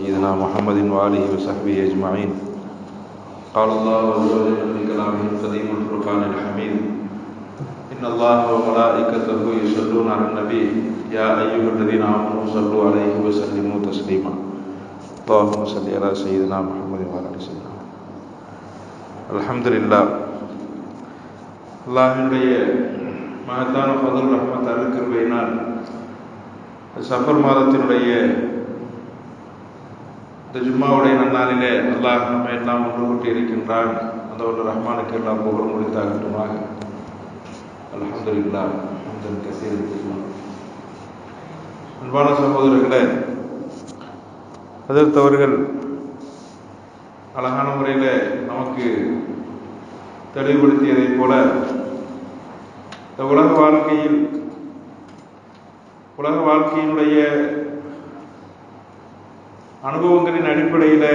سيدنا محمد وآله وصحبه أجمعين قال الله عز وجل في كلامه القديم الفرقان الحميد إن الله وملائكته يصلون على النبي يا أيها الذين آمنوا صلوا عليه وسلموا تسليما اللهم صل على سيدنا محمد وعلى آل سيدنا الحمد لله அல்லாஹினுடைய மகத்தான ஃபதுல் ரஹ்மத் அருக்கிருபையினால் சஃபர் மாதத்தினுடைய இந்த ஜும்மாவுடைய நன்னாளிலே அல்லாஹ் நம்ம எல்லாம் ஒன்று கூட்டி இருக்கின்றான். அந்த ஒரு ரஹ்மானுக்கு எல்லாம் புகழ் முடித்தாகட்டுமாக. அல்ஹம்துலில்லாஹ் ஹம்தன் கசீர். அன்பான சகோதரர்களே எதிர்த்தவர்கள் அழகான முறையில் நமக்கு தெளிவுபடுத்தியதை போல இந்த உலக வாழ்க்கையில் உலக வாழ்க்கையினுடைய அனுபவங்களின் அடிப்படையில்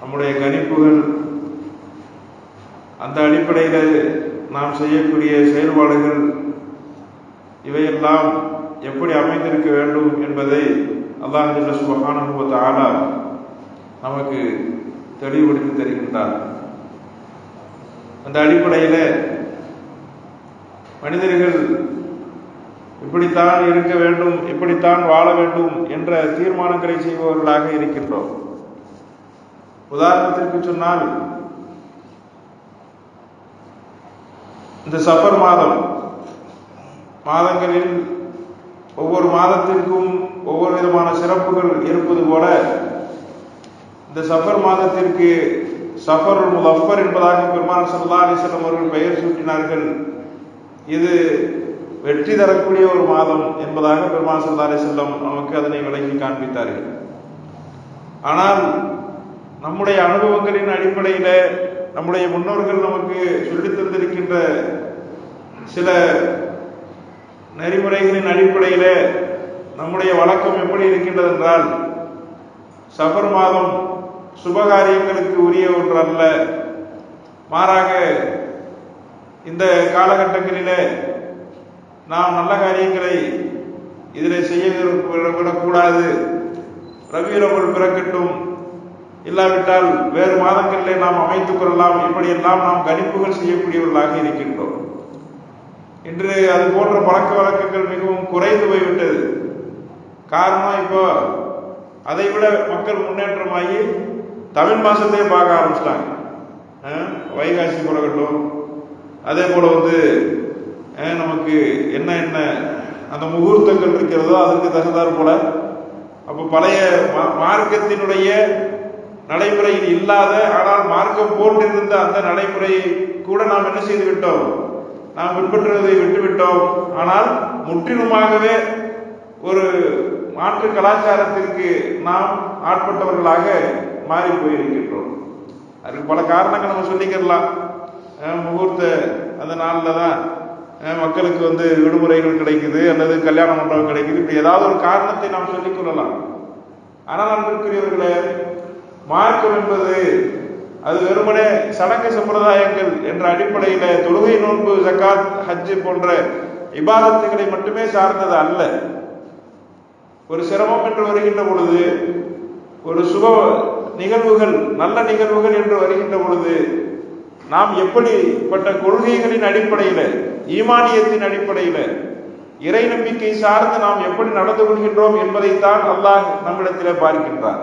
நம்முடைய கணிப்புகள் அந்த அடிப்படையில் நாம் செய்யக்கூடிய செயல்பாடுகள் இவையெல்லாம் எப்படி அமைந்திருக்க வேண்டும் என்பதை அல்லாஹ் சுபகானுபவத்தை ஆளா நமக்கு தெளிவுபடுத்தி தருகின்றார். அந்த அடிப்படையில் மனிதர்கள் இப்படித்தான் இருக்க வேண்டும் இப்படித்தான் வாழ வேண்டும் என்ற தீர்மானங்களை செய்பவர்களாக இருக்கின்றோம். உதாரணத்திற்கு சொன்னால் இந்த சஃபர் மாதம் மாதங்களில் ஒவ்வொரு மாதத்திற்கும் ஒவ்வொரு விதமான சிறப்புகள் இருப்பது போல இந்த சஃபர் மாதத்திற்கு சஃபர் முதஃபர் என்பதாக பெருமான சல்லா அலிஸ்லம் அவர்கள் பெயர் சூட்டினார்கள். இது வெற்றி தரக்கூடிய ஒரு மாதம் என்பதாக பெருமாள் சல்லா செல்லம் நமக்கு அதனை விளக்கி காண்பித்தார்கள். ஆனால் நம்முடைய அனுபவங்களின் அடிப்படையில் நம்முடைய முன்னோர்கள் நமக்கு சொல்லித் தந்திருக்கின்ற சில நெறிமுறைகளின் அடிப்படையில் நம்முடைய வழக்கம் எப்படி இருக்கின்றது என்றால் சபர் மாதம் சுபகாரியங்களுக்கு உரிய ஒன்று அல்ல. மாறாக இந்த காலகட்டங்களிலே நாம் நல்ல காரியங்களை இதில் செய்ய விடக்கூடாது ரவிரவல் பிறக்கட்டும். இல்லாவிட்டால் வேறு மாதங்களிலே நாம் அமைத்துக் கொள்ளலாம். இப்படியெல்லாம் நாம் கணிப்புகள் செய்யக்கூடியவர்களாக இருக்கின்றோம். இன்று அது போன்ற பழக்க வழக்கங்கள் மிகவும் குறைந்து போய்விட்டது. காரணம் இப்போ அதை விட மக்கள் முன்னேற்றமாகி தமிழ் மாசத்தையே பார்க்க ஆரம்பிச்சிட்டாங்க. வைகாசி பிறகட்டும் அதே போல வந்து நமக்கு என்ன என்ன? அந்த முகூர்த்தங்கள் இருக்கிறதோ அதற்கு தகுந்தார் போல. அப்போ பழைய மார்க்கத்தினுடைய நடைமுறையில் இல்லாத ஆனால் மார்க்கம் போன்றிருந்த அந்த நடைமுறையை கூட நாம் என்ன செய்து விட்டோம் நாம் பின்பற்றுவதை விட்டுவிட்டோம். ஆனால் முற்றிலுமாகவே ஒரு மாற்று கலாச்சாரத்திற்கு நாம் ஆட்பட்டவர்களாக மாறி போயிருக்கின்றோம். அதுக்கு பல காரணங்கள் நம்ம சொல்லிக்கிறலாம் முகூர்த்த அந்த நாளில் தான் மக்களுக்கு வந்து விடுமுறைகள் கிடைக்குது அல்லது கல்யாண மண்டபம் கிடைக்குது. இப்படி ஏதாவது ஒரு காரணத்தை நாம் சொல்லிக் கொள்ளலாம். ஆனால் அன்பிற்குரியவர்களே மார்க்கம் என்பது அது வெறுமனே சடங்கு சம்பிரதாயங்கள் என்ற அடிப்படையில் தொழுகை நோன்பு ஜக்காத் ஹஜ்ஜு போன்ற இபாதத்துகளை மட்டுமே சார்ந்தது அல்ல. ஒரு சிரமம் என்று வருகின்ற பொழுது ஒரு சுப நிகழ்வுகள் நல்ல நிகழ்வுகள் என்று வருகின்ற பொழுது நாம் எப்படிப்பட்ட கொள்கைகளின் அடிப்படையில் ஈமானியத்தின் அடிப்படையில் இறை நம்பிக்கை சார்ந்து நாம் எப்படி நடந்து கொள்கின்றோம் என்பதைத்தான் அல்லாஹ் நம்மிடத்தில் பார்க்கின்றார்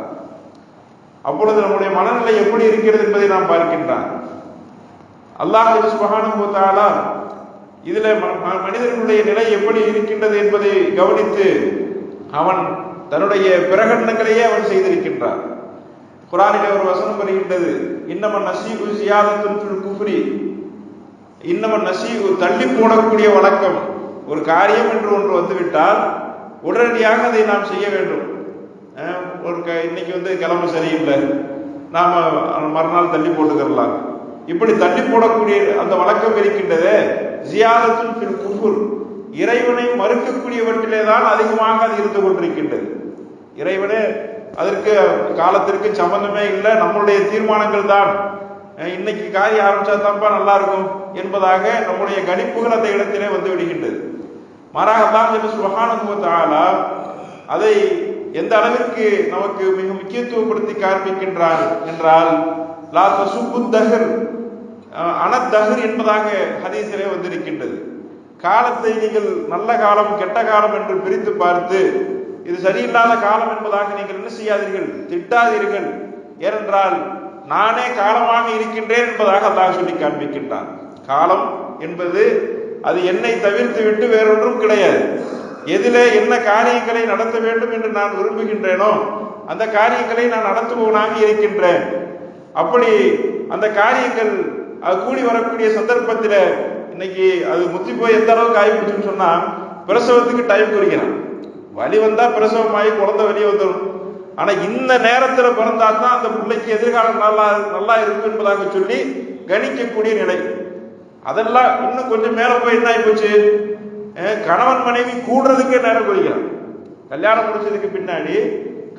அப்பொழுது நம்முடைய மனநிலை எப்படி இருக்கிறது என்பதை நாம் பார்க்கின்றான். அல்லாஹ் சுபகானுபவத்தாலா இதுல மனிதர்களுடைய நிலை எப்படி இருக்கின்றது என்பதை கவனித்து அவன் தன்னுடைய பிரகடனங்களையே அவன் செய்திருக்கின்றான். குரானிலே ஒரு வசனம் வருகின்றது. இன்னமன் நசீகு சியாதத்தின் குஃப்ரி. இன்னமன் நசீகு தள்ளி போடக்கூடிய வழக்கம். ஒரு காரியம் என்று ஒன்று வந்துவிட்டால் உடனடியாக அதை நாம் செய்ய வேண்டும். ஒரு இன்னைக்கு வந்து கிழமை சரியில்லை. நாம மறுநாள் தள்ளி போட்டுக்கிறலாம். இப்படி தள்ளி போடக்கூடிய அந்த வழக்கம் இருக்கின்றதே ஜியாதத்தின் குஃபுர். இறைவனை மறுக்கக்கூடியவற்றிலே தான் அதிகமாக அது இருந்து கொண்டிருக்கின்றது. இறைவனே அதற்கு காலத்திற்கு சம்பந்தமே இல்லை. நம்மளுடைய தீர்மானங்கள் தான். இன்னைக்கு காரியம் ஆரம்பிச்சா தான்ப்பா நல்லா இருக்கும் என்பதாக நம்முடைய கணிப்புகள் அந்த இடத்திலே வந்து விடுகின்றது. மாறாக தான் சுபகானுபவத்தாலா அதை எந்த அளவிற்கு நமக்கு மிக முக்கியத்துவப்படுத்தி காண்பிக்கின்றார் என்றால் லா தசுப்பு தஹர் அனத்தஹர் என்பதாக ஹதீசிலே வந்திருக்கின்றது. காலத்தை நீங்கள் நல்ல காலம் கெட்ட காலம் என்று பிரித்து பார்த்து இது சரியில்லாத காலம் என்பதாக நீங்கள் என்ன செய்யாதீர்கள்? திட்டாதீர்கள். ஏனென்றால் நானே காலமாக இருக்கின்றேன் என்பதாக அல்லாஹ் சொல்லி காண்பிக்கின்றான். காலம் என்பது அது என்னை தவிர்த்து விட்டு வேறொன்றும் கிடையாது. எதிலே என்ன காரியங்களை நடத்த வேண்டும் என்று நான் விரும்புகின்றேனோ அந்த காரியங்களை நான் நடத்துபவனாக இருக்கின்றேன். அப்படி அந்த காரியங்கள் அது கூடி வரக்கூடிய சந்தர்ப்பத்தில் இன்னைக்கு அது முத்தி போய் எந்த அளவுக்கு ஆகிப்போச்சுன்னு சொன்னா பிரசவத்துக்கு டைம் குறிக்கிறான். வலி வந்தா பிரசவமாகி குழந்தை வெளியே வந்துடும். ஆனா இந்த நேரத்துல பிறந்தா தான் அந்த பிள்ளைக்கு எதிர்காலம் நல்லா நல்லா இருக்கும் என்பதாக சொல்லி கணிக்கக்கூடிய நிலை. அதெல்லாம் இன்னும் கொஞ்சம் மேல போய் என்ன ஆகிப்போச்சு கணவன் மனைவி கூடுறதுக்கே நேரம் குறிக்கிறான் கல்யாணம் முடிச்சதுக்கு பின்னாடி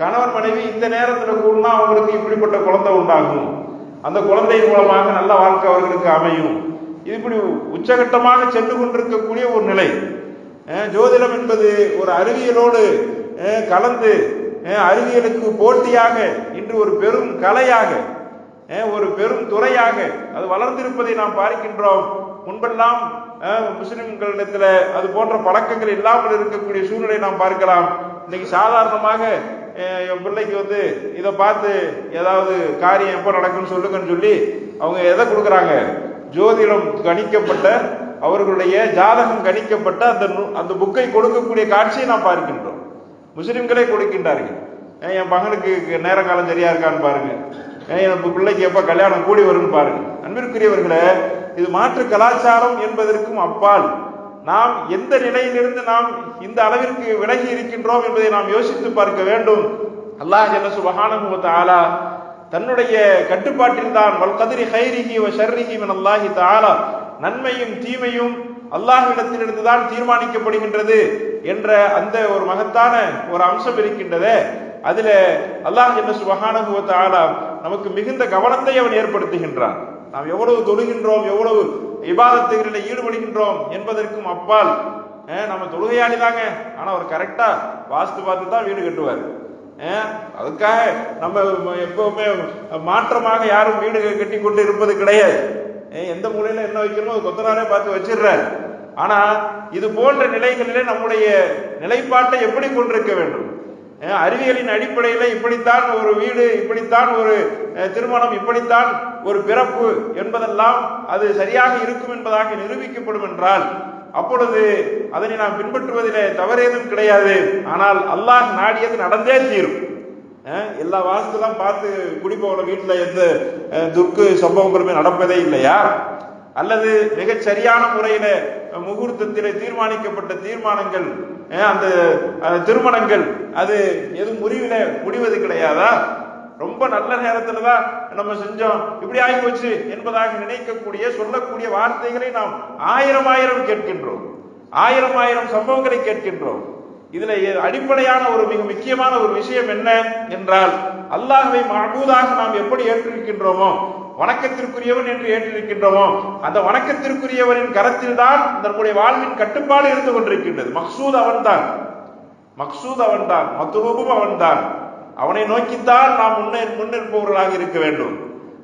கணவன் மனைவி இந்த நேரத்துல கூடனா அவங்களுக்கு இப்படிப்பட்ட குழந்தை உண்டாகும். அந்த குழந்தை மூலமாக நல்ல வாழ்க்கை அவர்களுக்கு அமையும். இது இப்படி உச்சகட்டமாக சென்று கொண்டிருக்கக்கூடிய ஒரு நிலை. ஜோதிடம் என்பது ஒரு அறிவியலோடு கலந்து அறிவியலுக்கு போட்டியாக இன்று ஒரு பெரும் கலையாக ஒரு பெரும் துறையாக அது வளர்ந்திருப்பதை நாம் பார்க்கின்றோம். முன்பெல்லாம் முஸ்லிம்களிடத்துல அது போன்ற பழக்கங்கள் இல்லாமல் இருக்கக்கூடிய சூழ்நிலை நாம் பார்க்கலாம். இன்னைக்கு சாதாரணமாக என் பிள்ளைக்கு வந்து இதை பார்த்து ஏதாவது காரியம் எப்போ நடக்குன்னு சொல்லுங்கன்னு சொல்லி அவங்க எதை கொடுக்குறாங்க? ஜோதிடம் கணிக்கப்பட்ட அவர்களுடைய ஜாதகம் கணிக்கப்பட்ட அந்த அந்த புக்கை கொடுக்கக்கூடிய காட்சியை நாம் பார்க்கின்றோம். முஸ்லிம்களே கொடுக்கின்றார்கள். என் மகனுக்கு நேர காலம் சரியா இருக்கான்னு பாருங்க. என் பிள்ளைக்கு எப்ப கல்யாணம் கூடி வரும்னு பாருங்க. அன்பிற்குரியவர்களே இது மாற்று கலாச்சாரம் என்பதற்கும் அப்பால் நாம் எந்த நிலையிலிருந்து நாம் இந்த அளவிற்கு விலகி இருக்கின்றோம் என்பதை நாம் யோசித்து பார்க்க வேண்டும். அல்லாஹ் ஜல்ல சுபஹானஹு ஆலா தன்னுடைய கட்டுப்பாட்டில் தான் வல் கதிரி ஹைரிஹி வ ஷர்ரிஹி மின் அல்லாஹி தாலா நன்மையும் தீமையும் அல்லாஹ்விடத்திலிருந்து தான் தீர்மானிக்கப்படுகின்றது என்ற அந்த ஒரு மகத்தான ஒரு அம்சம் இருக்கின்றதே. அதுல அல்லாஹ் என்ன சுபஹானஹு வ நமக்கு மிகுந்த கவனத்தை அவன் ஏற்படுத்துகின்றான். நாம் எவ்வளவு தொழுகின்றோம் எவ்வளவு விவாதத்துகளில் ஈடுபடுகின்றோம் என்பதற்கும் அப்பால் நம்ம தொழுகையாளி தாங்க. ஆனா அவர் கரெக்டா வாஸ்து பார்த்து தான் வீடு கட்டுவார். அதுக்காக நம்ம எப்பவுமே மாற்றமாக யாரும் வீடு கட்டி கொண்டு இருப்பது கிடையாது. எந்த மூலையில என்ன வைக்கணுமோ கொத்தனாரே பார்த்து வச்சிடுறாரு. ஆனா இது போன்ற நிலைகளிலே நம்முடைய நிலைப்பாட்டை எப்படி கொண்டிருக்க வேண்டும்? அறிவியலின் அடிப்படையில் இப்படித்தான் ஒரு வீடு இப்படித்தான் ஒரு திருமணம் இப்படித்தான் ஒரு பிறப்பு என்பதெல்லாம் அது சரியாக இருக்கும் என்பதாக நிரூபிக்கப்படும் என்றால் அப்பொழுது அதனை நாம் பின்பற்றுவதிலே தவறேதும் கிடையாது. ஆனால் அல்லாஹ் நாடியது நடந்தே தீரும். எல்லா வாசத்தெல்லாம் பார்த்து குடி வீட்டில் எந்த துர்க்கு சம்பவங்களுமே நடப்பதே இல்லையா? அல்லது மிக சரியான முறையில முகூர்த்தத்திலே தீர்மானிக்கப்பட்ட தீர்மானங்கள் அந்த திருமணங்கள் அது எதுவும் முறிவில முடிவது கிடையாதா? ரொம்ப நல்ல நேரத்துல தான் நம்ம செஞ்சோம். இப்படி ஆகி போச்சு என்பதாக நினைக்கக்கூடிய சொல்லக்கூடிய வார்த்தைகளை நாம் ஆயிரம் ஆயிரம் கேட்கின்றோம். ஆயிரம் ஆயிரம் சம்பவங்களை கேட்கின்றோம். இதுல அடிப்படையான ஒரு மிக முக்கியமான ஒரு விஷயம் என்ன என்றால் அல்லாஹுவை மகூதாக நாம் எப்படி ஏற்றிருக்கின்றோமோ வணக்கத்திற்குரியவன் என்று ஏற்றிருக்கின்றோமோ அந்த வணக்கத்திற்குரியவனின் கரத்தில் தான் நம்முடைய வாழ்வின் கட்டுப்பாடு இருந்து கொண்டிருக்கின்றது. மக்சூத் அவன்தான். மக்சூத் அவன்தான். மத்துரூபும் அவன்தான். அவனை நோக்கித்தான் நாம் முன்னே முன்னிற்பவர்களாக இருக்க வேண்டும்.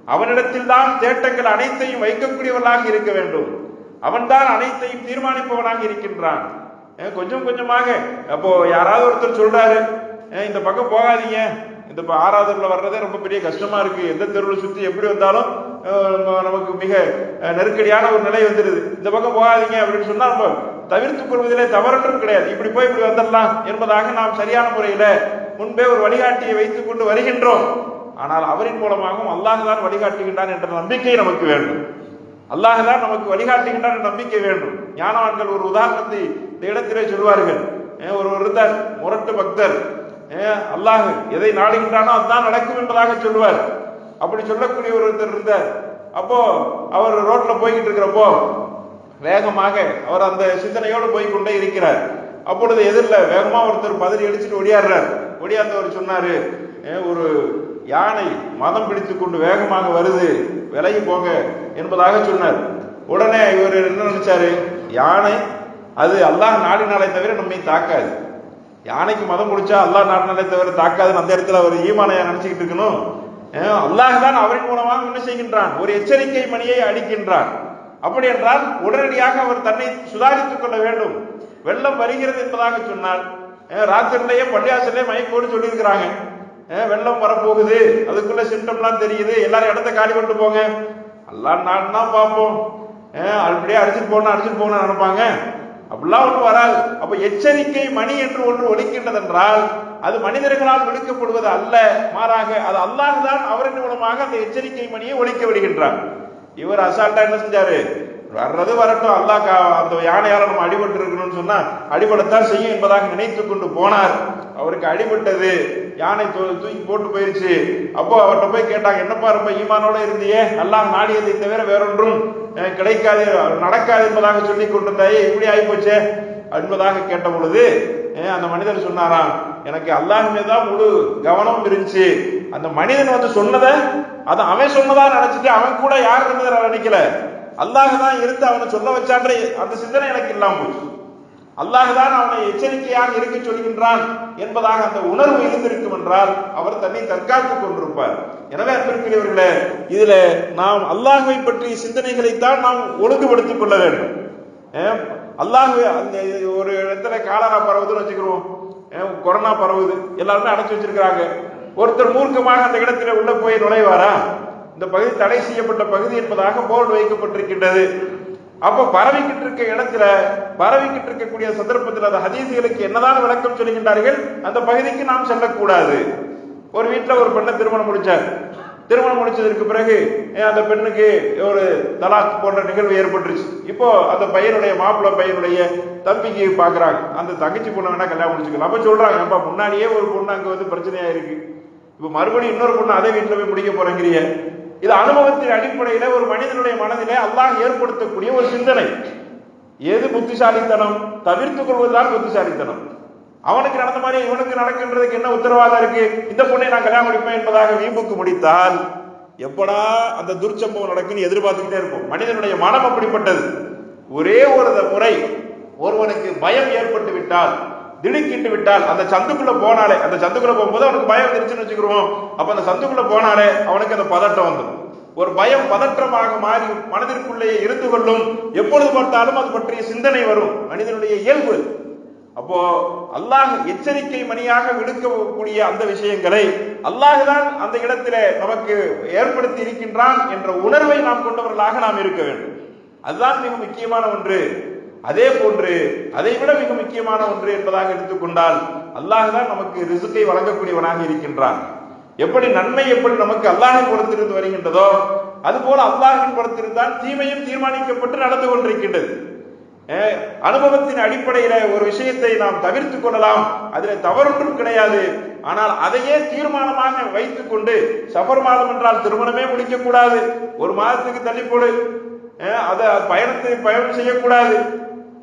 அவனிடத்தில் தான் தேட்டங்கள் அனைத்தையும் வைக்கக்கூடியவர்களாக இருக்க வேண்டும். அவன்தான் அனைத்தையும் தீர்மானிப்பவனாக இருக்கின்றான். கொஞ்சம் கொஞ்சமாக. அப்போ யாராவது ஒருத்தர் சொல்றாரு இந்த பக்கம் போகாதீங்க. இந்த ஆறாவதுல வர்றதே ரொம்ப பெரிய கஷ்டமா இருக்கு. எந்த தெருவில் சுத்தி எப்படி வந்தாலும் நமக்கு மிக நெருக்கடியான ஒரு நிலை வந்துடுது. இந்த பக்கம் போகாதீங்க அப்படின்னு சொன்னா நம்ம தவிர்த்துக் கொள்வதிலே தவறொன்றும் கிடையாது. இப்படி போய் இப்படி வந்துடலாம் என்பதாக நாம் சரியான முறையில முன்பே ஒரு வழிகாட்டியை வைத்துக் கொண்டு வருகின்றோம். ஆனால் அவரின் மூலமாகவும் அல்லாஹ் தான் வழிகாட்டுகின்றான் என்ற நம்பிக்கை நமக்கு வேண்டும். அல்லாஹ் தான் நமக்கு வழிகாட்டுகின்றான் என்ற நம்பிக்கை வேண்டும். ஞானவான்கள் ஒரு உதாரணத்தை இந்த இடத்திலே சொல்வார்கள் ஒருவர் இருந்தார் முரட்டு பக்தர். அல்லாஹ் எதை நாடுகின்றானோ அதுதான் நடக்கும் என்பதாக சொல்லுவார் அப்படி சொல்லக்கூடிய ஒருத்தர் இருந்தார். அப்போ அவர் ரோட்ல போய்கிட்டு இருக்கிறப்போ வேகமாக அவர் அந்த சிந்தனையோடு போய் கொண்டே இருக்கிறார். அப்பொழுது எதிரில் வேகமா ஒருத்தர் பதறி அடிச்சுட்டு ஒடியாடுறார் ஒடியாந்தவர் சொன்னாரு ஒரு யானை மதம் பிடித்து கொண்டு வேகமாக வருது விலகி போக என்பதாக சொன்னார். உடனே இவர் என்ன நினைச்சாரு யானை அது அல்லாஹ் நாடினாலே தவிர நம்மை தாக்காது. யானைக்கு மதம் முடிச்சா அல்லாஹ் நாடினாலே தவிர தாக்காதுன்னு அந்த இடத்துல அவர் ஈமானையா நினைச்சுக்கிட்டு இருக்கணும்? அல்லாஹ் தான் அவரின் மூலமாக என்ன செய்கின்றான்? ஒரு எச்சரிக்கை மணியை அடிக்கின்றான். அப்படி என்றால் உடனடியாக அவர் தன்னை சுதாரித்துக் கொள்ள வேண்டும். வெள்ளம் வருகிறது என்பதாக சொன்னால் ராத்திரிலேயே பள்ளியாசலே மயக்கோடு சொல்லியிருக்கிறாங்க. வெள்ளம் வரப்போகுது. அதுக்குள்ள சிம்டம்லாம் தெரியுது. எல்லாரும் இடத்த காலி பண்ணிட்டு போங்க. எல்லாம் நான் தான் பார்ப்போம் அப்படியே அடிச்சுட்டு போகணும் அடிச்சுட்டு போகணும்னு நினைப்பாங்க. அப்படிலாம் ஒன்று வராது. அப்ப எச்சரிக்கை மணி என்று ஒன்று ஒலிக்கின்றது என்றால் அது மனிதர்களால் ஒழிக்கப்படுவது அல்ல. மாறாக அது அல்லாஹ் தான் அவரின் மூலமாக அந்த எச்சரிக்கை மணியை ஒழிக்க விடுகின்றார். இவர் அசால்ட்டா என்ன செஞ்சாரு? வர்றது வரட்டும். அல்லாஹ் அந்த யானையால நம்ம அடிபட்டு இருக்கணும்னு சொன்னா அடிபடத்தான் செய்யும் என்பதாக நினைத்து கொண்டு போனார். அவருக்கு அடிபட்டது. யானை தூ- தூக்கி போட்டு போயிருச்சு. அப்போ அவர்கிட்ட போய் கேட்டாங்க என்னப்பா ரொம்ப ஈமானோட இருந்தியே? அல்லாஹ் நாடியதை தவிர வேறொன்றும் கிடைக்காது நடக்காது என்பதாக சொல்லி கொண்டிருந்தாயே இப்படி ஆகிப்போச்சே என்பதாக கேட்ட பொழுது அந்த மனிதர் சொன்னாராம் எனக்கு அல்லாஹ் மீது தான் முழு கவனம் இருந்துச்சு. அந்த மனிதன் வந்து சொன்னதை அது அவன் சொன்னதா நினைச்சிட்டு அவன் கூட யார் இருந்ததை நான் நினைக்கல. அல்லாஹ் தான் இருந்து அவனை சொல்ல வச்சான்ற அந்த சிந்தனை எனக்கு இல்லாம போச்சு. அல்லாஹ் தான் அவனை எச்சரிக்கையாக இருக்க சொல்கின்றான் என்பதாக அந்த உணர்வு இருந்திருக்கும் என்றால் அவர் தன்னை தற்காத்துக் கொண்டிருப்பார். எனவே அன்பிற்குரியவர்களே இதுல நாம் அல்லாஹுவை பற்றிய சிந்தனைகளைத்தான் நாம் ஒழுங்குபடுத்திக் கொள்ள வேண்டும். அல்லாஹு அந்த ஒரு இடத்துல காலரா பரவுதுன்னு வச்சுக்கிறோம். கொரோனா பரவுது. எல்லாருமே அடைச்சு வச்சிருக்கிறாங்க. ஒருத்தர் மூர்க்கமாக அந்த இடத்துல உள்ள போய் நுழைவாரா? இந்த பகுதி தடை செய்யப்பட்ட பகுதி என்பதாக போர்டு வைக்கப்பட்டிருக்கின்றது. அப்ப பரவிக்கிட்டு இருக்க இடத்துல பரவிக்கிட்டு இருக்கக்கூடிய சந்தர்ப்பத்தில் அந்த ஹதீசுகளுக்கு என்னதான் விளக்கம் சொல்கின்றார்கள் அந்த பகுதிக்கு நாம் செல்லக்கூடாது. ஒரு வீட்டில் ஒரு பெண்ணை திருமணம் முடிச்சார். திருமணம் முடிச்சதற்கு பிறகு ஏன் அந்த பெண்ணுக்கு ஒரு தலாக் போன்ற நிகழ்வு ஏற்பட்டுருச்சு. இப்போ அந்த பையனுடைய மாப்பிள்ளை பையனுடைய தம்பிக்கு பார்க்குறாங்க அந்த தங்கச்சி பொண்ணை வேணா கல்யாணம் முடிச்சுக்கலாம். அப்ப சொல்றாங்க அப்பா முன்னாடியே ஒரு பொண்ணு அங்கே வந்து பிரச்சனையா இருக்கு. இப்போ மறுபடியும் இன்னொரு பொண்ணு அதே வீட்டில் போய் முடிக்க போறேங்கிறிய. இது அனுபவத்தின் அடிப்படையில ஒரு மனிதனுடைய மனதிலே அல்லாஹ் ஏற்படுத்தக்கூடிய ஒரு சிந்தனை. எது புத்திசாலித்தனம்? தவிர்த்துக் கொள்வதுதான் புத்திசாலித்தனம். அவனுக்கு நடந்த மாதிரி இவனுக்கு நடக்கின்றதுக்கு என்ன உத்தரவாதம் இருக்கு? இந்த பொண்ணை நான் கல்யாணம் முடிப்பேன் என்பதாக வீம்புக்கு முடித்தால் எப்படா அந்த துர்ச்சம்பவம் நடக்குன்னு எதிர்பார்த்துக்கிட்டே இருக்கும் மனிதனுடைய மனம் அப்படிப்பட்டது. ஒரே ஒரு முறை ஒருவனுக்கு பயம் ஏற்பட்டு விட்டால் திடுக்கிட்டு விட்டால் அந்த சந்துக்குள்ள போனாலே அந்த சந்துக்குள்ள போகும்போது அவனுக்கு பயம் வந்துருச்சுன்னு வச்சுக்கிறோம் அப்ப அந்த சந்துக்குள்ள போனாலே அவனுக்கு அந்த பதட்டம் வந்துடும். ஒரு பயம் பதற்றமாக மாறி மனதிற்குள்ளேயே இருந்து கொள்ளும். எப்பொழுது பார்த்தாலும் அது பற்றிய சிந்தனை வரும். மனிதனுடைய இயல்பு. அப்போ அல்லாஹ் எச்சரிக்கை மணியாக விடுக்கக்கூடிய அந்த விஷயங்களை அல்லாஹ் தான் அந்த இடத்திலே நமக்கு ஏற்படுத்தி இருக்கின்றான் என்ற உணர்வை நாம் கொண்டவர்களாக நாம் இருக்க வேண்டும். அதுதான் மிக முக்கியமான ஒன்று. அதே போன்று அதை விட மிக முக்கியமான ஒன்று என்பதாக எடுத்துக்கொண்டால் அல்லாஹ் தான் நமக்கு ரிசுக்கை வழங்கக்கூடியவனாக இருக்கின்றான். எப்படி நன்மை எப்படி நமக்கு அல்லாஹின் புறத்திலிருந்து வருகின்றதோ அதுபோல அல்லாஹின் புறத்திலிருந்தான் தீமையும் தீர்மானிக்கப்பட்டு நடந்து கொண்டிருக்கின்றது. அனுபவத்தின் அடிப்படையில ஒரு விஷயத்தை நாம் தவிர்த்து கொள்ளலாம். அதில் தவறொன்றும் கிடையாது. ஆனால் அதையே தீர்மானமாக வைத்துக் கொண்டு சஃபர் மாதம் என்றால் திருமணமே முடிக்க கூடாது ஒரு மாதத்துக்கு தள்ளி போடு அதை பயணத்தை பயணம் செய்யக்கூடாது.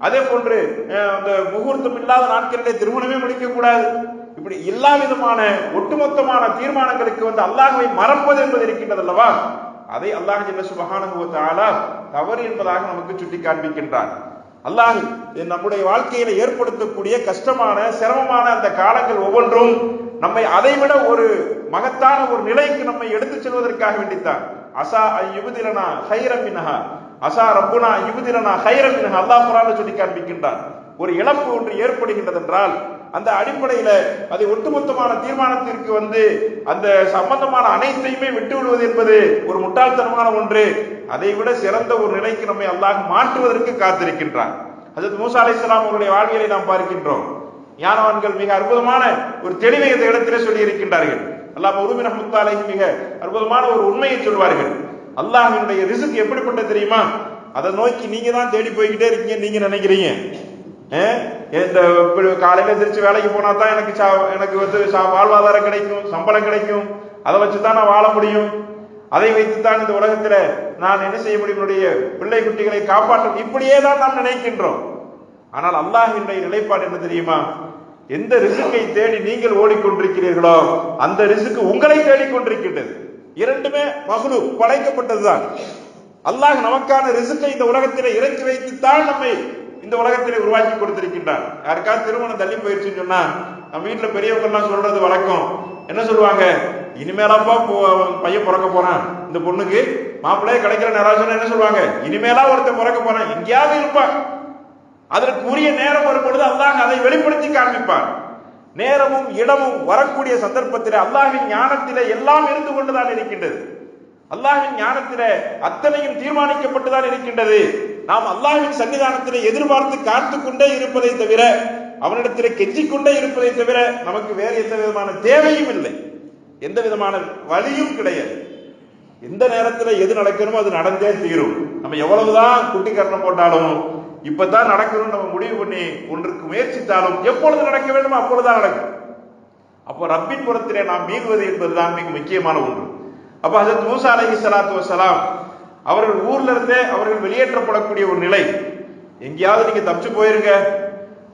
அதே போன்று அந்த முகூர்த்தம் இல்லாத நாட்களிலே திருமணமே முடிக்க கூடாது இப்படி எல்லா விதமான ஒட்டுமொத்தமான தீர்மானங்களுக்கு வந்து அல்லாஹ்வை மறப்பது என்பது இருக்கின்றது அல்லவா? அதை அல்லாஹ் ஜெல்ல சுபஹானஹு தவறு என்பதாக நமக்கு சுட்டி காண்பிக்கின்றான் அல்லாஹ் நம்முடைய வாழ்க்கையில ஏற்படுத்தக்கூடிய கஷ்டமான சிரமமான அந்த காலங்கள் ஒவ்வொன்றும் நம்மை அதைவிட ஒரு மகத்தான ஒரு நிலைக்கு நம்மை எடுத்துச் செல்வதற்காக வேண்டித்தான். அசா யுபதிலனா ஹைரம் மினஹா. அசா ரப்புனா யுபதிலனா ஹைரம் மினஹா. அல்லாஹ் குர்ஆன்ல சொல்லி காண்பிக்கின்றான். ஒரு இழப்பு ஒன்று ஏற்படுகின்றது என்றால் அந்த அடிப்படையில அதை ஒட்டுமொத்தமான தீர்மானத்திற்கு வந்து அந்த சம்பந்தமான அனைத்தையுமே விட்டு விடுவது என்பது ஒரு முட்டாள்தனமான ஒன்று. அதை விட சிறந்த ஒரு நிலைக்கு நம்மை அல்லாஹ் மாற்றுவதற்கு காத்திருக்கின்றான். அது மூசா இஸ்லாம் அவருடைய வாழ்வியலை நாம் பார்க்கின்றோம். ஞானவான்கள் மிக அற்புதமான ஒரு தெளிவை இந்த இடத்திலே சொல்லி இருக்கின்றார்கள் அல்லாஹ் உருமின் அஹமத்து மிக அற்புதமான ஒரு உண்மையை சொல்வார்கள். அல்லாஹினுடைய ரிசுக்கு எப்படிப்பட்ட தெரியுமா? அதை நோக்கி நீங்க தான் தேடி போய்கிட்டே இருக்கீங்க நீங்க நினைக்கிறீங்க. இந்த காலையில எந்திரிச்சு வேலைக்கு போனா தான் எனக்கு சா- எனக்கு வந்து சா- வாழ்வாதாரம் கிடைக்கும் சம்பளம் கிடைக்கும் அதை வச்சு தான் நான் வாழ முடியும் அதை வைத்துத்தான் இந்த உலகத்துல நான் என்ன செய்ய முடியும் என்னுடைய பிள்ளை குட்டிகளை காப்பாற்ற இப்படியே தான் நாம் நினைக்கின்றோம் ஆனால் அல்லாஹினுடைய நிலைப்பாடு என்ன தெரியுமா எந்த ரிசுக்கை தேடி நீங்கள் ஓடிக்கொண்டிருக்கிறீர்களோ அந்த ரிசுக்கு உங்களை தேடிக்கொண்டிருக்கின்றது இரண்டுமே மகளு படைக்கப்பட்டதுதான் அல்லாஹ் நமக்கான ரிசுக்கை இந்த உலகத்திலே இறக்கி வைத்துத்தான் நம்மை இந்த உலகத்திலே உருவாக்கி கொடுத்திருக்கின்றான் யாருக்காவது திருமணம் தள்ளி போயிடுச்சுன்னு சொன்னா நம்ம வீட்டுல பெரியவங்க எல்லாம் சொல்றது வழக்கம். என்ன சொல்லுவாங்க? இனிமேலாப்பா பையன் பிறக்க போறான். இந்த பொண்ணுக்கு மாப்பிள்ளையே கிடைக்கிற நேரம் என்ன சொல்லுவாங்க? இனிமேலா ஒருத்தன் பிறக்க போறான். எங்கேயாவது இருப்பான் அதற்கு உரிய நேரம் வரும்பொழுது அல்லாஹ் அதை வெளிப்படுத்தி காண்பிப்பான் நேரமும் இடமும் வரக்கூடிய சந்தர்ப்பத்தில் அல்லாஹின் ஞானத்திலே எல்லாம் இருந்து கொண்டுதான் இருக்கின்றது. அல்லாஹின் ஞானத்திலே அத்தனையும் தீர்மானிக்கப்பட்டுதான் இருக்கின்றது. நாம் அல்லாஹின் சன்னிதானத்திலே எதிர்பார்த்து காத்து கொண்டே இருப்பதை தவிர அவனிடத்திலே கெஞ்சிக்கொண்டே இருப்பதை தவிர நமக்கு வேறு எந்த விதமான தேவையும் இல்லை. எந்த விதமான வழியும் கிடையாது. எந்த நேரத்தில் எது நடக்கணுமோ அது நடந்தே தீரும். நம்ம எவ்வளவுதான் குட்டி கரணம் போட்டாலும் இப்பதான் நடக்கணும்னு நம்ம முடிவு பண்ணி ஒன்றுக்கு முயற்சித்தாலும் எப்பொழுது நடக்க வேண்டுமோ அப்பொழுதுதான் நடக்கும். அப்போ ரப்பின் புறத்திலே நாம் மீள்வது என்பதுதான் மிக முக்கியமான ஒன்று. அப்ப ஹஜரத் மூசா அலஹி சலாத்து வசலாம் அவர்கள் ஊர்ல இருந்தே அவர்கள் வெளியேற்றப்படக்கூடிய ஒரு நிலை. எங்கேயாவது நீங்க தப்பிச்சு போயிருங்க.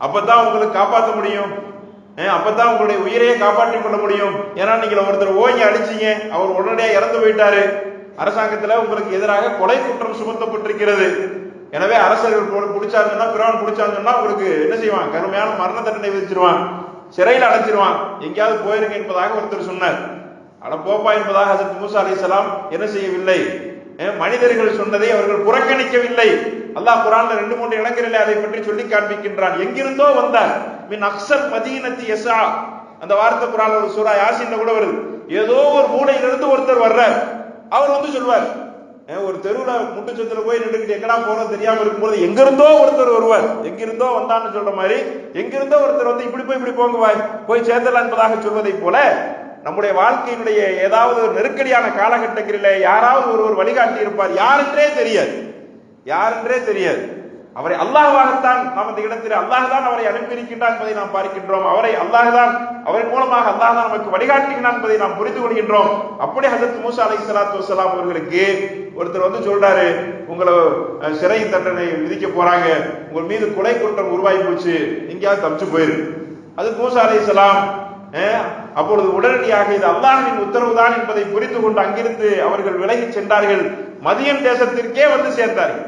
அப்பதான் உங்களுக்கு காப்பாற்ற முடியும். அப்பதான் உங்களுடைய உயிரையே காப்பாற்றிக் கொள்ள முடியும். ஏன்னா நீங்க ஒருத்தர் ஓங்கி அடிச்சீங்க. அவர் உடனடியாக இறந்து போயிட்டாரு. அரசாங்கத்துல உங்களுக்கு எதிராக கொலை குற்றம் சுமத்தப்பட்டிருக்கிறது. எனவே அரசர்கள் பு- பிடிச்சாங்கன்னா பிறவன் பிடிச்சாங்கன்னா உங்களுக்கு என்ன செய்வான்? கடுமையான மரண தண்டனை விதிச்சிருவான். சிறையில் அடைச்சிருவான். எங்கேயாவது போயிருங்க என்பதாக ஒருத்தர் சொன்னார். அட போப்பா என்பதாக ஹசரத் மூசா அலைஹிஸ்ஸலாம் என்ன செய்யவில்லை? மனிதர்கள் சொன்னதை அவர்கள் புறக்கணிக்கவில்லை. அல்லாஹ் குரான்ல ரெண்டு மூன்று இடங்களிலே அதை பற்றி சொல்லி காண்பிக்கின்றான். எங்கிருந்தோ வந்தார். மின் அக்சல் மதீனத்தி எஸ்ஆ அந்த வார்த்தை குரான் ஒரு சூரா யாசின்ல கூட வருது. ஏதோ ஒரு மூலையிலிருந்து ஒருத்தர் வர்றார். அவர் வந்து சொல்வார். ஏன், ஒரு தெருவுல முட்டுச்சத்துல போய் நின்றுக்கிட்டு எங்கடா போறோம் தெரியாம இருக்கும்போது எங்கிருந்தோ ஒருத்தர் வருவார். எங்கிருந்தோ வந்தான்னு சொல்ற மாதிரி எங்கிருந்தோ ஒருத்தர் வந்து இப்படி போய் இப்படி போங்க வாய் போய் சேர்ந்தலாம் என்பதாக சொல்வதை போல நம்முடைய வாழ்க்கையினுடைய ஏதாவது ஒரு நெருக்கடியான காலகட்டங்களிலே யாராவது ஒருவர் வழிகாட்டி இருப்பார் யாரென்றே தெரியாது. யாரென்றே தெரியாது. அவரை அல்லாஹ்வாகத்தான் நாம் இந்த இடத்தில் அல்லாஹ் தான் அவரை அனுப்பியிருக்கின்றான் என்பதை நாம் பார்க்கின்றோம். அவரை அல்லாஹ் தான் அவரின் மூலமாக அல்லாஹ் தான் நமக்கு வழிகாட்டுகிறான் என்பதை நாம் புரிந்து கொள்கின்றோம். அப்படி ஹசரத் மூசா அலை சலாத்து வசலாம் அவர்களுக்கு ஒருத்தர் வந்து சொல்றாரு உங்களை சிறை தண்டனை விதிக்க போறாங்க. உங்கள் மீது கொலை குற்றம் உருவாகி போச்சு. எங்கேயாவது தப்பிச்சு போயிரு. அது மூசா அலை சலாம் அப்பொழுது உடனடியாக இது அல்லாஹ்வின் உத்தரவுதான் என்பதை புரிந்து கொண்டு அங்கிருந்து அவர்கள் விலகி சென்றார்கள். மதியன் தேசத்திற்கே வந்து சேர்ந்தார்கள்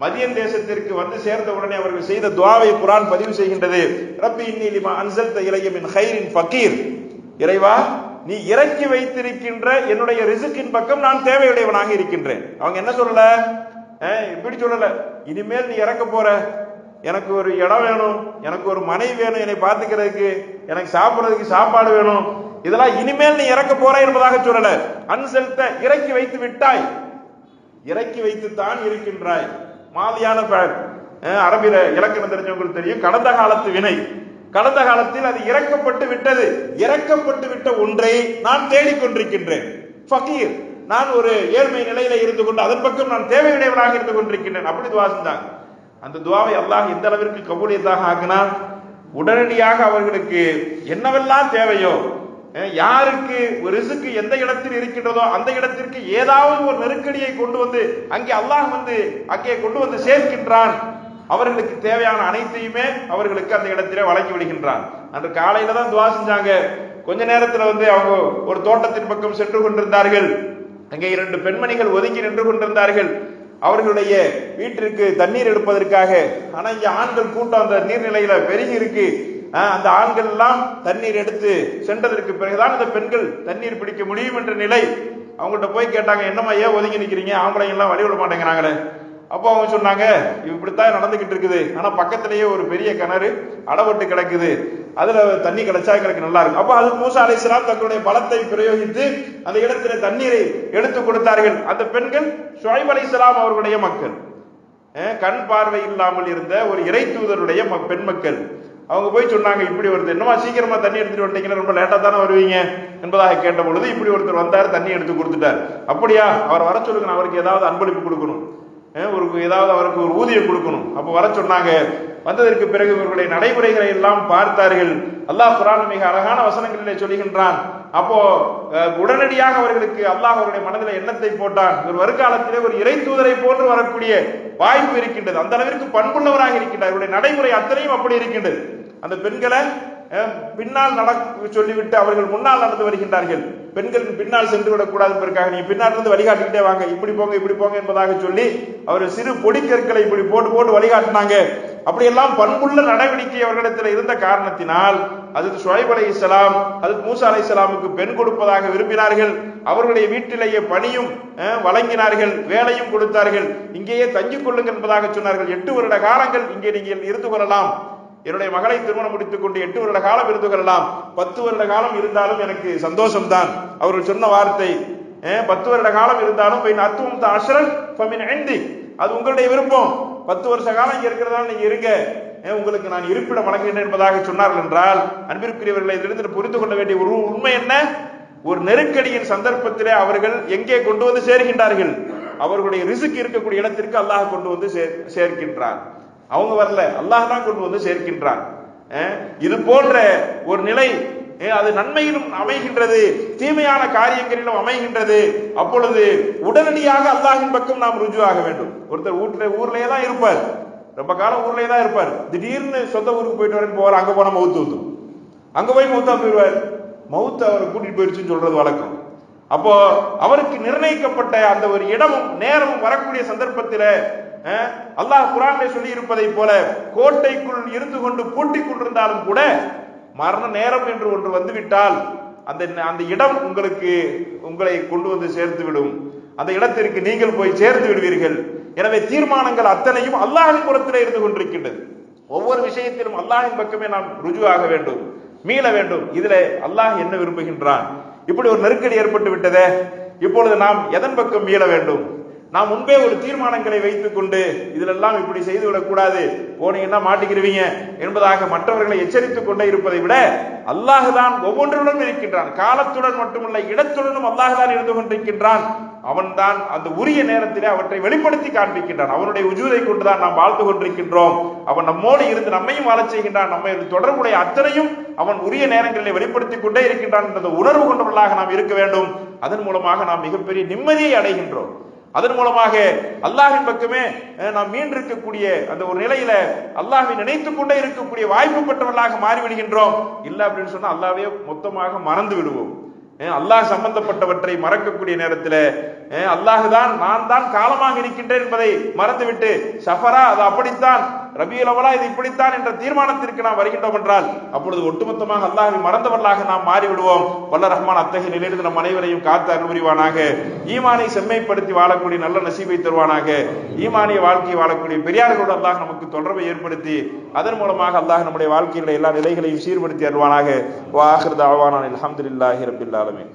மதியன் தேசத்திற்கு வந்து சேர்ந்த உடனே அவர்கள் செய்த துவாவை குரான் பதிவு செய்கின்றது. ரப்பி இன்னிலிமா அன்சல்த இலைய ஹைரின் ஃபக்கீர் இறைவா நீ இறக்கி வைத்திருக்கின்ற என்னுடைய ரிசுக்கின் பக்கம் நான் தேவையுடையவனாக இருக்கின்றேன். அவங்க என்ன சொல்லல? இப்படி சொல்லல. இனிமேல் நீ இறக்க போற. எனக்கு ஒரு இடம் வேணும் எனக்கு ஒரு மனைவி வேணும் என்னை பார்த்துக்கிறதுக்கு எனக்கு சாப்பிட்றதுக்கு சாப்பாடு வேணும். இதெல்லாம் இனிமேல் நீ இறக்க போற என்பதாக சொல்லல. அன்செல்த இறக்கி வைத்து விட்டாய். இறக்கி வைத்து தான் இருக்கின்றாய். மாதியான அரபில இலக்கணம் தெரிஞ்சவங்களுக்கு தெரியும். கடந்த காலத்து வினை. கடந்த காலத்தில் அது இறக்கப்பட்டு விட்டது. இறக்கப்பட்டு விட்ட ஒன்றை நான் தேடிக்கொண்டிருக்கின்றேன். ஃபகீர் நான் ஒரு ஏழ்மை நிலையில இருந்து கொண்டு அதன் பக்கம் நான் தேவையுடையவனாக இருந்து கொண்டிருக்கின்றேன். அப்படி துவா தான் அந்த துவாவை அல்லாஹ் எந்த அளவிற்கு கபூலியத்தாக ஆக்கினான்? உடனடியாக அவர்களுக்கு என்னவெல்லாம் தேவையோ யாருக்கு ஒரு ரிசுக்கு எந்த இடத்தில் இருக்கின்றதோ அந்த இடத்திற்கு ஏதாவது ஒரு நெருக்கடியை கொண்டு வந்து அங்கே அல்லாஹ் வந்து அங்கே கொண்டு வந்து சேர்க்கின்றான். அவர்களுக்கு தேவையான அனைத்தையுமே அவர்களுக்கு அந்த இடத்திலே வழங்கி விடுகின்றான். அன்று காலையில தான் துவா செஞ்சாங்க. கொஞ்ச நேரத்துல வந்து அவங்க ஒரு தோட்டத்தின் பக்கம் சென்று கொண்டிருந்தார்கள். அங்கே இரண்டு பெண்மணிகள் ஒதுங்கி நின்று கொண்டிருந்தார்கள். அவர்களுடைய வீட்டிற்கு தண்ணீர் எடுப்பதற்காக. ஆனா இங்க ஆண்கள் கூட்டம் அந்த நீர்நிலையில பெருகி இருக்கு. அந்த ஆண்கள் எல்லாம் தண்ணீர் எடுத்து சென்றதற்கு பிறகுதான் இந்த பெண்கள் தண்ணீர் பிடிக்க முடியும் என்ற நிலை. அவங்கள்ட்ட போய் கேட்டாங்க என்னம்மா ஏன் ஒதுங்கி நிக்கிறீங்க? ஆம்பளைங்க எல்லாம் வழி விட மாட்டேங்கிறாங்களே. அப்போ அவங்க சொன்னாங்க இப்படித்தான் நடந்துகிட்டு இருக்குது. ஆனா பக்கத்திலேயே ஒரு பெரிய கிணறு அடவட்டு கிடக்குது. அதுல தண்ணி கிடைச்சா எனக்கு நல்லா இருக்கும். அப்போ அது மூசா அலிஸ்லாம் தங்களுடைய பலத்தை பிரயோகித்து அந்த இடத்துல தண்ணீரை எடுத்து கொடுத்தார்கள். அந்த பெண்கள் ஷுவைப் அலிஸ்லாம் அவர்களுடைய மக்கள். கண் பார்வை இல்லாமல் இருந்த ஒரு இறை தூதருடைய ம- பெண் மக்கள். அவங்க போய் சொன்னாங்க இப்படி ஒருத்தர் என்னமா சீக்கிரமா தண்ணி எடுத்துட்டு வந்தீங்கன்னா ரொம்ப லேட்டா தானே வருவீங்க? என்பதாக கேட்ட பொழுது இப்படி ஒருத்தர் வந்தார் தண்ணி எடுத்து கொடுத்துட்டார். அப்படியா அவர் வர சொல்லுங்க அவருக்கு ஏதாவது அன்பளிப்பு கொடுக்கணும். ஒரு ஏதாவது அவருக்கு ஒரு ஊதியம் கொடுக்கணும். அப்போ வர சொன்னாங்க வந்ததற்கு பிறகு இவர்களுடைய நடைமுறைகளை எல்லாம் பார்த்தார்கள். அல்லாஹ் குரான் மிக அழகான வசனங்களிலே சொல்லுகின்றான் அப்போ உடனடியாக அவர்களுக்கு அல்லாஹ் அவருடைய மனதில் எண்ணத்தை போட்டான். ஒரு வருங்காலத்திலே ஒரு இறை தூதரை போன்று வரக்கூடிய வாய்ப்பு இருக்கின்றது. அந்த அளவிற்கு பண்புள்ளவராக இருக்கின்றார். இவருடைய நடைமுறை அத்தனையும் அப்படி இருக்கின்றது. அந்த பெண்களை பின்னால் நட சொல்லிவிட்டு அவர்கள் முன்னால் நடந்து வருகின்றார்கள். பெண்கள் பின்னால் சென்று விடக்கூடாது என்பதற்காக நீங்க பின்னால் இருந்து வழிகாட்டிக்கிட்டே வாங்க. இப்படி போங்க இப்படி போங்க என்பதாக சொல்லி அவர் சிறு பொடிக்கற்களை இப்படி போட்டு போட்டு வழிகாட்டினாங்க. அப்படியெல்லாம் பண்புள்ள நடவடிக்கை அவர்களிடத்தில் இருந்த காரணத்தினால் அது சுவைப் அலை இஸ்லாம் அது மூசா அலை இஸ்லாமுக்கு பெண் கொடுப்பதாக விரும்பினார்கள். அவர்களுடைய வீட்டிலேயே பணியும் வழங்கினார்கள் வேலையும் கொடுத்தார்கள். இங்கேயே தங்கிக் கொள்ளுங்கள் என்பதாக சொன்னார்கள். எட்டு வருட காலங்கள் இங்கே நீங்கள் இருந்து கொள்ளலாம். என்னுடைய மகளை திருமணம் முடித்துக் கொண்டு எட்டு வருட காலம் இருந்து கொள்ளலாம் பத்து வருட காலம் இருந்தாலும் எனக்கு சந்தோஷம்தான். அவர்கள் சொன்ன வார்த்தை பத்து வருட காலம் இருந்தாலும் போய் அத்துவம் அஷரல் ஃபமின் அது உங்களுடைய விருப்பம். பத்து வருஷ காலம் இங்கே இருக்கிறதால நீங்க இருங்க. உங்களுக்கு நான் இருப்பிடம் வழங்குகிறேன் என்பதாக சொன்னார்கள் என்றால் அன்பிற்குரியவர்களை இதிலிருந்து புரிந்து கொள்ள வேண்டிய ஒரு உண்மை என்ன? ஒரு நெருக்கடியின் சந்தர்ப்பத்திலே அவர்கள் எங்கே கொண்டு வந்து சேர்கின்றார்கள்? அவர்களுடைய ரிசுக்கு இருக்கக்கூடிய இடத்திற்கு அல்லாஹ் கொண்டு வந்து சேர்- அவங்க வரல. அல்லாஹ் தான் கொண்டு வந்து சேர்க்கின்றான். இது போன்ற ஒரு நிலை அது நன்மையிலும் அமைகின்றது தீமையான காரியங்களிலும் அமைகின்றது. அப்பொழுது உடனடியாக அல்லாஹின் பக்கம் நாம் ருஜுவாக வேண்டும். ஒருத்தர் வீட்டுல ஊர்லயே தான் இருப்பார். ரொம்ப காலம் ஊர்லயே தான் இருப்பார். திடீர்னு சொந்த ஊருக்கு போயிட்டு வரேன்னு போவார் அங்க போனா மவுத்து வந்து அங்க போய் மௌத்தா போயிடுவார். மவுத்து அவரை கூட்டிட்டு போயிடுச்சுன்னு சொல்றது வழக்கம். அப்போ அவருக்கு நிர்ணயிக்கப்பட்ட அந்த ஒரு இடமும் நேரமும் வரக்கூடிய சந்தர்ப்பத்தில் அல்லாஹ் குரானை சொல்லி இருப்பதை போல கோட்டைக்குள் இருந்து கொண்டு பூட்டிக் கொண்டிருந்தாலும் கூட மரண நேரம் என்று ஒன்று வந்துவிட்டால் அந்த அந்த இடம் உங்களுக்கு உங்களை கொண்டு வந்து சேர்த்து விடும் அந்த இடத்திற்கு நீங்கள் போய் சேர்ந்து விடுவீர்கள். எனவே தீர்மானங்கள் அத்தனையும் அல்லாஹின் புறத்திலே இருந்து கொண்டிருக்கின்றது. ஒவ்வொரு விஷயத்திலும் அல்லாஹின் பக்கமே நாம் ருஜுவாக வேண்டும் மீள வேண்டும். இதில் அல்லாஹ் என்ன விரும்புகின்றான்? இப்படி ஒரு நெருக்கடி ஏற்பட்டு விட்டதே. இப்பொழுது நாம் எதன் பக்கம் மீள வேண்டும்? நாம் முன்பே ஒரு தீர்மானங்களை வைத்துக் கொண்டு இதிலெல்லாம் இப்படி செய்து விடக்கூடாது போனீங்கன்னா மாட்டிக்கிருவீங்க என்பதாக மற்றவர்களை எச்சரித்துக் கொண்டே இருப்பதை விட அல்லாஹுதான் ஒவ்வொன்றுடனும் இருக்கின்றான். காலத்துடன் மட்டுமல்ல இடத்துடனும் அல்லாஹுதான் இருந்து கொண்டிருக்கின்றான். அவன்தான் அந்த உரிய நேரத்திலே அவற்றை வெளிப்படுத்தி காண்பிக்கின்றான். அவனுடைய உஜூரை கொண்டுதான் நாம் வாழ்ந்து கொண்டிருக்கின்றோம். அவன் நம்மோடு இருந்து நம்மையும் வாழச் செய்கின்றான். நம்மை தொடர்புடைய அத்தனையும் அவன் உரிய நேரங்களிலே வெளிப்படுத்திக் கொண்டே இருக்கின்றான் என்ற உணர்வு கொண்டவர்களாக நாம் இருக்க வேண்டும். அதன் மூலமாக நாம் மிகப்பெரிய நிம்மதியை அடைகின்றோம். அதன் மூலமாக அல்லாஹின் பக்கமே நாம் மீண்டிருக்கக்கூடிய அந்த ஒரு நிலையில அல்லாஹை நினைத்து கொண்டே இருக்கக்கூடிய வாய்ப்பு பெற்றவர்களாக மாறிவிடுகின்றோம். இல்ல அப்படின்னு சொன்னா அல்லாவே மொத்தமாக மறந்து விடுவோம். அல்லாஹ் சம்பந்தப்பட்டவற்றை மறக்கக்கூடிய நேரத்தில் அல்லாஹுதான் நான் தான் காலமாக இருக்கின்றேன் என்பதை மறந்துவிட்டு சஃபரா அது அப்படித்தான். ரபியுல் அவலா இது இப்படித்தான் என்ற தீர்மானத்திற்கு நாம் வருகின்றோம் என்றால் அப்பொழுது ஒட்டுமொத்தமாக அல்லாஹை மறந்தவர்களாக நாம் மாறிவிடுவோம். வல்ல ரஹ்மான் அத்தகைய நிலையிலிருந்து நம் அனைவரையும் காத்து அனுபவிவானாக ஈமானை செம்மைப்படுத்தி வாழக்கூடிய நல்ல நசீபை தருவானாக. ஈமானிய வாழ்க்கையை வாழக்கூடிய பெரியார்களோடு அல்லாஹ் நமக்கு தொடர்பை ஏற்படுத்தி அதன் மூலமாக அல்லாஹ் நம்முடைய வாழ்க்கையில எல்லா நிலைகளையும் சீர்படுத்தி அருவானாக வாஹிர் தாவானான் அலமதுல்லாஹி ரபில் ஆலமீன்.